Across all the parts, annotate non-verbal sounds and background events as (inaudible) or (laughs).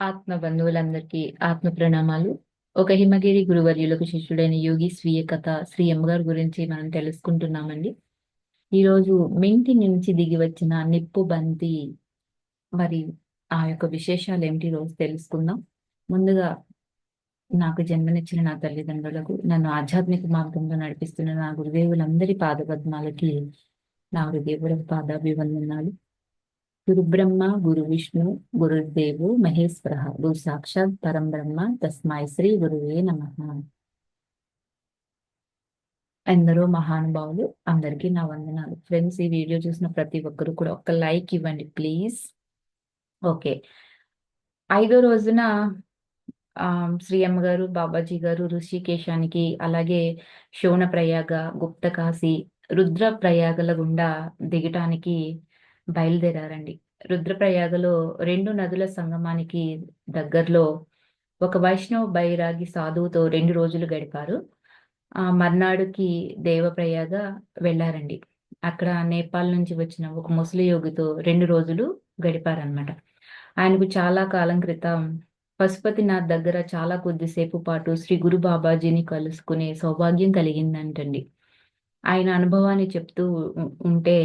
ఆత్మ బంధువులందరికీ ఆత్మ ప్రణామాలు ఒక హిమగిరి గురువర్యులకు శిష్యుడైన యోగి స్వీయ కథ శ్రీ అమ్మగారి గురించి మనం తెలుసుకుంటున్నామండి. ఈరోజు మింటి నుంచి దిగి వచ్చిన నిప్పు బంతి మరి ఆ యొక్క విశేషాలు ఏమిటి రోజు తెలుసుకుందాం. ముందుగా నాకు జన్మనిచ్చిన నా తల్లిదండ్రులకు నన్ను ఆధ్యాత్మిక మార్గంలో నడిపిస్తున్న నా గురుదేవులందరి పాదపద్మాలకి నా హృదయపూర్వక పాదాభివందనాలు. గురు బ్రహ్మ గురు విష్ణు గురుదేవు మహేశ్వర గురు సాక్షాత్ పరం బ్రహ్మ తస్మాయి శ్రీ గురువే నమ ఎందరో మహానుభావులు అందరికీ నా వందనాలు. ఫ్రెండ్స్ ఈ వీడియో చూసిన ప్రతి ఒక్కరు కూడా ఒక లైక్ ఇవ్వండి ప్లీజ్ ఓకే ఐదో రోజున ఆ, శ్రీ అమ్మగారు బాబాజీ గారు ఋషికేశానికి అలాగే శోణ ప్రయాగ గుప్తకాశి రుద్రప్రయాగల గుండా దిగటానికి బయలుదేరారండి. రుద్రప్రయాగలో రెండు నదుల సంగమానికి దగ్గరలో ఒక వైష్ణవ బైరాగి సాధువుతో రెండు రోజులు గడిపారు. ఆ మర్నాడుకి దేవప్రయాగ వెళ్ళారండి. అక్కడ నేపాల్ నుంచి వచ్చిన ఒక ముసలి యోగితో రెండు రోజులు గడిపారనమాట ఆయనకు చాలా కాలం క్రితం పశుపతినాథ్ దగ్గర చాలా కొద్దిసేపు పాటు శ్రీ గురు బాబాజీని కలుసుకునే సౌభాగ్యం కలిగిందంటండి. ఆయన అనుభవాన్ని చెప్తూ ఉంటే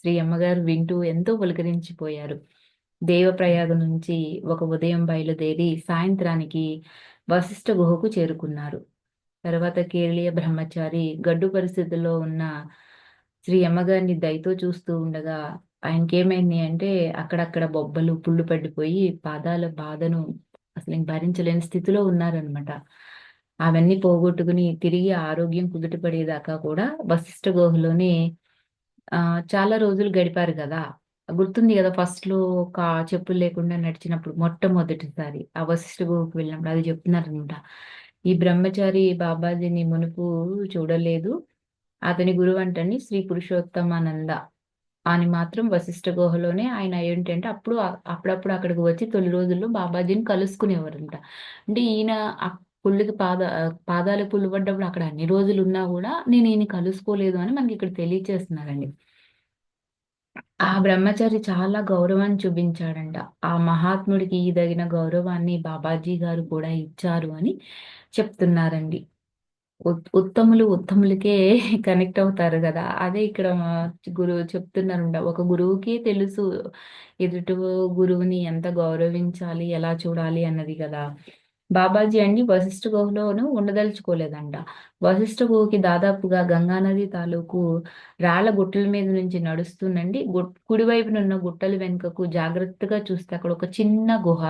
శ్రీ అమ్మగారు వింటూ ఎంతో పులకరించిపోయారు. దేవప్రయాగ నుంచి ఒక ఉదయం బయలుదేరి సాయంత్రానికి వశిష్ఠ గుహకు చేరుకున్నారు. తర్వాత కేరళీయ బ్రహ్మచారి గడ్డు పరిస్థితుల్లో ఉన్న శ్రీ అమ్మగారిని దయతో చూస్తూ ఉండగా ఆయనకి ఏమైంది అంటే అక్కడక్కడ బొబ్బలు పుళ్ళు పడిపోయి పాదాల బాధను అసలు భరించలేని స్థితిలో ఉన్నారనమాట అవన్నీ పోగొట్టుకుని తిరిగి ఆరోగ్యం కుదుటపడేదాకా కూడా వశిష్ఠ గుహలోనే చాలా రోజులు గడిపారు కదా. గుర్తుంది కదా ఫస్ట్లో ఒక చెప్పులు లేకుండా నడిచినప్పుడు మొట్టమొదటిసారి ఆ వశిష్ఠ గుహకు వెళ్ళినప్పుడు అది చెప్తున్నారనమాట. ఈ బ్రహ్మచారి బాబాజీని మునుపు చూడలేదు. అతని గురువు అంటని శ్రీ పురుషోత్తమానంద అని మాత్రం వశిష్ఠ గుహలోనే ఆయన ఏంటంటే అప్పుడు అప్పుడప్పుడు అక్కడికి వచ్చి తొలి రోజుల్లో బాబాజీని కలుసుకునేవారంట. అంటే ఈయన ఆ పాద పాదాలు పుల్లు పడ్డప్పుడు అక్కడ అన్ని రోజులు ఉన్నా కూడా నేను ఈయన కలుసుకోలేదు అని మనకి ఇక్కడ తెలియచేస్తున్నారండి. ఆ బ్రహ్మచారి చాలా గౌరవాన్ని చూపించాడంట. ఆ మహాత్ముడికి ఈ తగిన గౌరవాన్ని బాబాజీ గారు కూడా ఇచ్చారు అని చెప్తున్నారండి. ఉత్తములు ఉత్తములకే (laughs) కనెక్ట్ అవుతారు కదా. అదే ఇక్కడ గురువు చెప్తున్నారు ఒక గురువుకి తెలుసు ఎదుటి గురువుని ఎంత గౌరవించాలి ఎలా చూడాలి అన్నది కదా. బాబాజీ అండి వశిష్ఠ గుహలోను ఉండదలుచుకోలేదంట. వశిష్ఠ గుహకి దాదాపుగా గంగానది తాలూకు రాళ్ళ గుట్టల మీద నుంచి నడుస్తుందండి. కుడివైపున ఉన్న గుట్టల వెనుకకు జాగ్రత్తగా చూస్తే అక్కడ ఒక చిన్న గుహ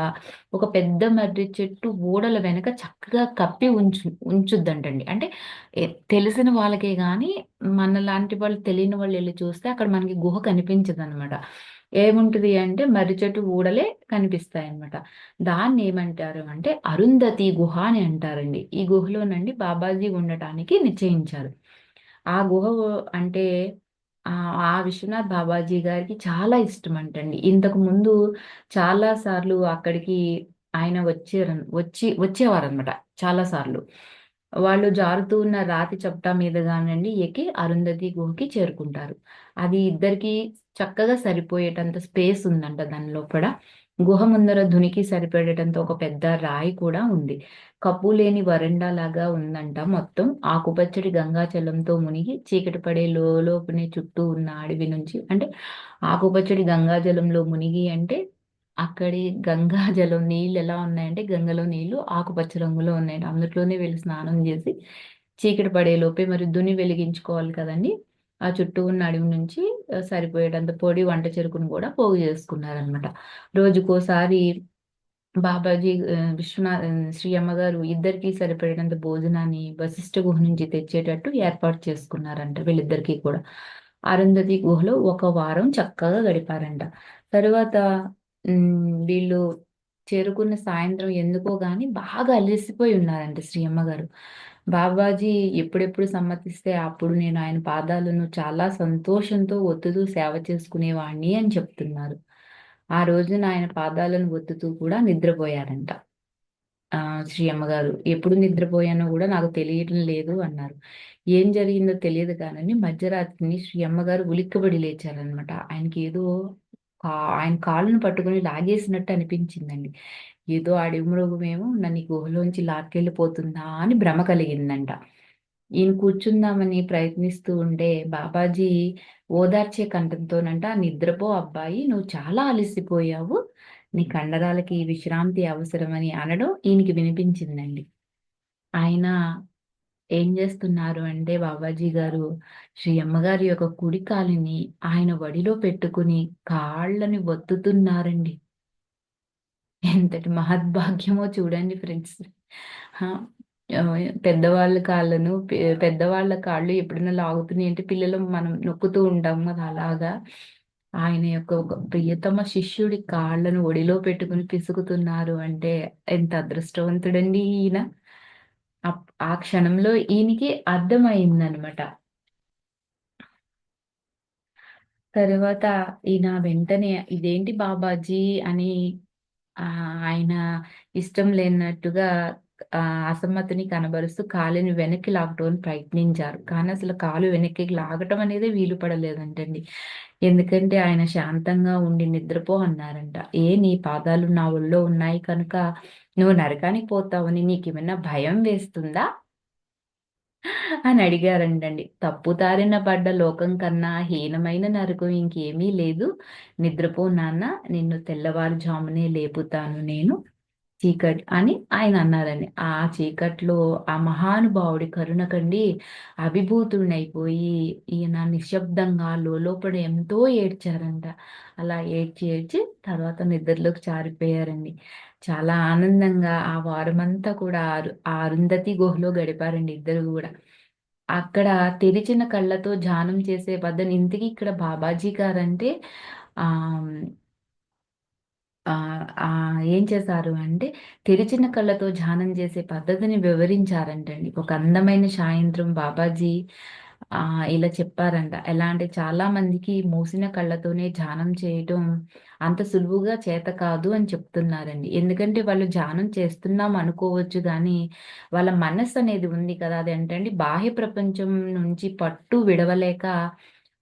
ఒక పెద్ద మర్రి చెట్టు ఊడల వెనక చక్కగా కప్పి ఉంచు ఉంచుద్దంటండి. అంటే తెలిసిన వాళ్ళకే కానీ మన లాంటి వాళ్ళు తెలియని వాళ్ళు వెళ్ళి చూస్తే అక్కడ మనకి గుహ కనిపించదు అనమాట ఏముంటది అంటే మర్రి చెట్టు ఊడలే కనిపిస్తాయి అన్నమాట దాన్ని ఏమంటారు అంటే అరుంధతి గుహ అని అంటారండి. ఈ గుహలోనండి బాబాజీ ఉండటానికి నిశ్చయించారు. ఆ గుహ అంటే ఆ ఆ విశ్వనాథ్ బాబాజీ గారికి చాలా ఇష్టం అంటండి ఇంతకు ముందు చాలా సార్లు అక్కడికి ఆయన వచ్చారు వచ్చి వచ్చేవారనమాట చాలా సార్లు. వాళ్ళు జారుతూ ఉన్న రాతి చప్టా మీద కానండి ఎక్కి అరుంధతి గుహకి చేరుకుంటారు. అది ఇద్దరికి చక్కగా సరిపోయేటంత స్పేస్ ఉందంట దాని లోపల. గుహ ముందర ధునికి సరిపడేటంత ఒక పెద్ద రాయి కూడా ఉంది. కప్పు లేని వరండా లాగా ఉందంట మొత్తం. ఆకుపచ్చడి గంగాజలంతో మునిగి చీకటి పడే లోపునే చుట్టూ ఉన్న అడవి నుంచి అంటే ఆకుపచ్చడి గంగాజలంలో మునిగి అంటే అక్కడి గంగాజలం నీళ్ళు ఎలా ఉన్నాయంటే గంగలో నీళ్ళు ఆకుపచ్చ రంగులో ఉన్నాయి అందులోనే వెళ్ళి స్నానం చేసి చీకటి పడే లోపే మరి దుని వెలిగించుకోవాలి కదండి. ఆ చుట్టూ ఉన్న అడవి నుంచి సరిపోయేటంత పొడి వంట చెరుకును కూడా పోగు చేసుకున్నారనమాట రోజుకోసారి బాబాజీ విశ్వనాథ్ శ్రీ అమ్మగారు ఇద్దరికి సరిపడేటంత భోజనాన్ని వశిష్ఠ గుహ నుంచి తెచ్చేటట్టు ఏర్పాటు చేసుకున్నారంట వీళ్ళిద్దరికీ కూడా. అరుంధతి గుహలో ఒక వారం చక్కగా గడిపారంట. తరువాత వీళ్ళు చేరుకున్న సాయంత్రం ఎందుకో గాని బాగా అలసిపోయి ఉన్నారంట శ్రీ అమ్మగారు బాబాజీ ఎప్పుడెప్పుడు సమ్మతిస్తే అప్పుడు నేను ఆయన పాదాలను చాలా సంతోషంతో ఒత్తుతూ సేవ చేసుకునేవాణ్ణి అని చెప్తున్నారు. ఆ రోజున ఆయన పాదాలను ఒత్తుతూ కూడా నిద్రపోయారంట. ఆ శ్రీ అమ్మగారు ఎప్పుడు నిద్రపోయానో కూడా నాకు తెలియటం లేదు అన్నారు. ఏం జరిగిందో తెలియదు కానీ మధ్యరాత్రిని శ్రీ అమ్మగారు ఉలిక్కబడి లేచారనమాట ఆయనకి ఏదో కా ఆయన కాళ్ళను పట్టుకొని లాగేసినట్టు అనిపించిందండి. ఏదో అడవి మృగమేమో నన్ను గుహలోంచి లాక్కెళ్ళిపోతుందా అని భ్రమ కలిగిందంట. ఈయన కూర్చుందామని ప్రయత్నిస్తూ ఉండే బాబాజీ ఓదార్చే కంఠంతోనంట "నిద్రపో అబ్బాయి నువ్వు చాలా అలసిపోయావు. నీ కండరాలకి విశ్రాంతి అవసరమని" అనడం ఈయనకి వినిపించిందండి. ఆయన ఏం చేస్తున్నారు అంటే బాబాజీ గారు శ్రీ అమ్మగారి యొక్క కుడి కాలుని ఆయన ఒడిలో పెట్టుకుని కాళ్ళని ఒత్తుతున్నారండి. ఎంతటి మహద్భాగ్యమో చూడండి ఫ్రెండ్స్. పెద్దవాళ్ళ కాళ్ళను పెద్దవాళ్ళ కాళ్ళు ఎప్పుడైనా లాగుతున్నాయి అంటే పిల్లలు మనం నొక్కుతూ ఉంటాం కదా! అలాగా ఆయన యొక్క ఒక ప్రియతమ శిష్యుడి కాళ్ళను ఒడిలో పెట్టుకుని పిసుకుతున్నారు అంటే ఎంత అదృష్టవంతుడండి ఈయన. అప్ ఆ క్షణంలో ఈయనకి అర్థమయిందనమాట. తరువాత ఈయన వెంటనే ఇదేంటి బాబాజీ అని ఆయన ఇష్టం లేనట్టుగా అసమ్మతిని కనబరుస్తూ కాలుని వెనక్కి లాగటం ప్రయత్నించారు. కానీ అసలు కాలు వెనక్కి లాగటం అనేది వీలు పడలేదంటండి. ఎందుకంటే ఆయన శాంతంగా ఉండి నిద్రపో అన్నారంట. "ఏ నీ పాదాలు నా ఒళ్ళో ఉన్నాయి కనుక నువ్వు నరకానికి పోతావని నీకేమైనా భయం వేస్తుందా?" అని అడిగారంటండి. "తప్పుదారిన పడ్డ లోకం కన్నా హీనమైన నరకం ఇంకేమీ లేదు. నిద్రపో నాన్న నిన్ను తెల్లవారుజామునే లేపుతాను నేను చీకటి" అని ఆయన అన్నారండి. ఆ చీకట్లో ఆ మహానుభావుడి కరుణకండి అభిభూతుడినైపోయి ఈయన నిశ్శబ్దంగా లోపల ఎంతో ఏడ్చారంట. అలా ఏడ్చి ఏడ్చి తర్వాత నిద్రలోకి జారిపోయారండి. చాలా ఆనందంగా ఆ వారమంతా కూడా ఆ అరుంధతి గుహలో గడిపారండి ఇద్దరు కూడా అక్కడ తెరిచిన కళ్ళతో ధ్యానం చేసే పద్ధతి ఇంతకీ ఇక్కడ బాబాజీ గారంటే ఆ ఆహ్, ఆహ్, ఏం చేశారు అంటే తెరిచిన కళ్ళతో ధ్యానం చేసే పద్ధతిని వివరించారంటండి. ఒక అందమైన సాయంత్రం బాబాజీ ఆహ్, ఇలా చెప్పారంట. ఎలా అంటే చాలా మందికి మూసిన కళ్ళతోనే ధ్యానం చేయటం అంత సులువుగా చేత కాదు అని చెప్తున్నారండి. ఎందుకంటే వాళ్ళు ధ్యానం చేస్తున్నాం అనుకోవచ్చు గానీ, వాళ్ళ మనస్సు అనేది ఉంది కదా! అదేంటంటే బాహ్య ప్రపంచం నుంచి పట్టు విడవలేక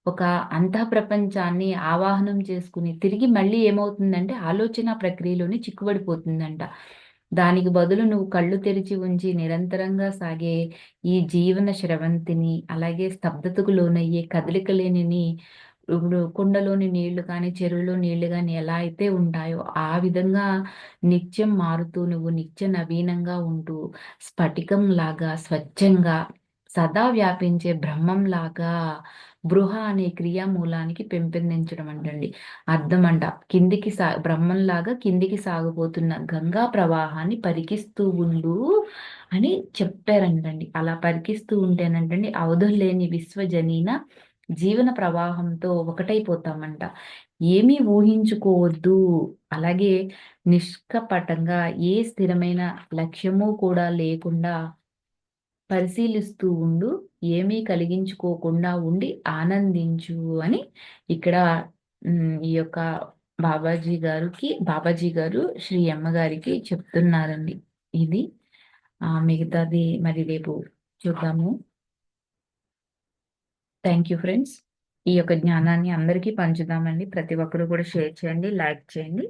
ఒక అంతః ప్రపంచాన్ని ఆవాహనం చేసుకుని తిరిగి మళ్ళీ ఏమవుతుందంటే ఆలోచన ప్రక్రియలోనే చిక్కుబడిపోతుందంట. దానికి బదులు నువ్వు కళ్ళు తెరిచి ఉంచి నిరంతరంగా సాగే ఈ జీవన స్రవంతిని, అలాగే స్తబ్దతకు లోనయ్యే కదలిక లేనిని ఇప్పుడు కుండలోని నీళ్ళు కానీ, చెరువులో నీళ్ళు కానీ ఎలా అయితే ఉంటాయో ఆ విధంగా నిత్యం మారుతూ నువ్వు నిత్య నవీనంగా ఉంటూ స్ఫటికంలాగా స్వచ్ఛంగా సదా వ్యాపించే బ్రహ్మంలాగా బృహ అనే క్రియామూలానికి పెంపొందించడం అంటండి. అర్థమంట. కిందికి సా బ్రహ్మంలాగా కిందికి సాగిపోతున్న గంగా ప్రవాహాన్ని పరికిస్తూ ఉండు అని చెప్పారంటండి. అలా పరికిస్తూ ఉంటేనంటండి అవధుల్లేని విశ్వజనీన జీవన ప్రవాహంతో ఒకటైపోతామంట. ఏమీ ఊహించుకోవద్దు. అలాగే నిష్కపటంగా ఏ స్థిరమైన లక్ష్యము కూడా లేకుండా పరిశీలిస్తూ ఉండు. ఏమీ కలిగించుకోకుండా ఉండి ఆనందించు అని ఇక్కడ ఈ యొక్క బాబాజీ గారికి బాబాజీ గారు శ్రీ అమ్మగారికి చెప్తున్నారండి. ఇది ఆ మిగతాది మరి రేపు చూద్దాము. Thank you friends. ఈ యొక్క జ్ఞానాన్ని అందరికీ పంచుదామండి. ప్రతి ఒక్కరు కూడా షేర్ చేయండి, లైక్ చేయండి.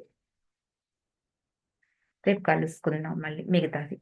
రేపు కలుసుకుందాం మళ్ళీ మిగతాది.